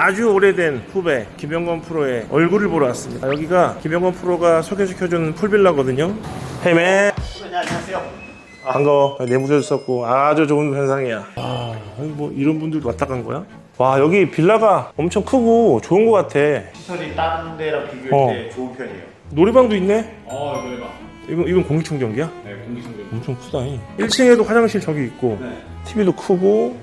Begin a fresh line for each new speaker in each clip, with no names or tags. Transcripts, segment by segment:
아주 오래된 후배 김영건 프로의 얼굴을 보러 왔습니다. 아, 여기가 김영건 프로가 소개시켜준 풀빌라거든요. 헤이맨
안녕하세요.
반가워. 내무도 썼고 아주 좋은 현상이야. 아, 아니 뭐 이런 분들도 왔다 간 거야? 와 여기 빌라가 엄청 크고 좋은 것 같아.
시설이 다른 데랑 비교할
어.
때 좋은 편이에요.
놀이방도 있네.
어, 해봐.
이건 이건 공기청정기야?
네, 공기청정.
엄청 크다. 1층에도 화장실 저기 있고
네.
TV도 크고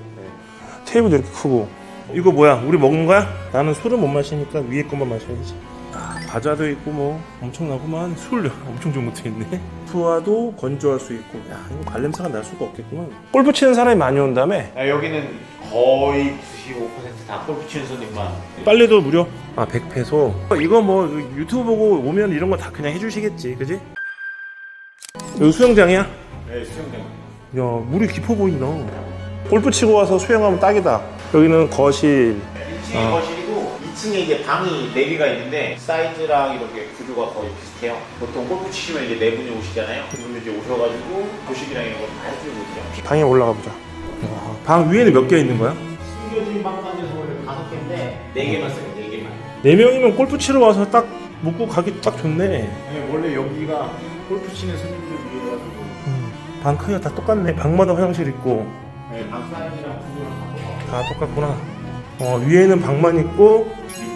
테이블도 이렇게 크고 이거 뭐야? 우리 먹은 거야? 나는 술을 못 마시니까 위에 것만 마셔야지. 아, 과자도 있고 뭐 엄청나구만 술 엄청 좋은 것도 있네. 투하도 건조할 수 있고 야 이거 발냄새가 날 수가 없겠구만. 골프 치는 사람이 많이 온다며?
아, 여기는 거의 95%다 골프 치는 손님만.
빨래도 무료? 아 100페소 이거 뭐 유튜브 보고 오면 이런 거 다 그냥 해주시겠지 그지? 여기 수영장이야?
네, 수영장.
야 물이 깊어 보인다 골프 치고 와서 수영하면 딱이다 여기는 거실
1층이
어.
거실이고 2층에 이제 방이 4개가 있는데 사이즈랑 이렇게 구조가 거의 비슷해요. 보통 골프 치시면 이제 네 분이 오시잖아요. 그분들 이제 오셔가지고 교식이랑 이런 거다 해주고 있죠.
방에 올라가 보자 방 위에는 몇 개 있는 거야?
숨겨진 방까지 해서 원래 5개인데 4개만 써요, 4개만.
네 명이면 골프 치러 와서 딱 묵고 가기 딱 좋네
네, 원래 여기가 골프 치는 손님들 위해가지고
방 크기가 다 똑같네 방마다 화장실 있고
네, 방 사이즈랑 구조랑
다다 똑같구나 어, 위에는 방만 있고.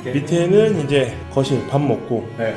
밑에는 이제 거실 밥 먹고
네.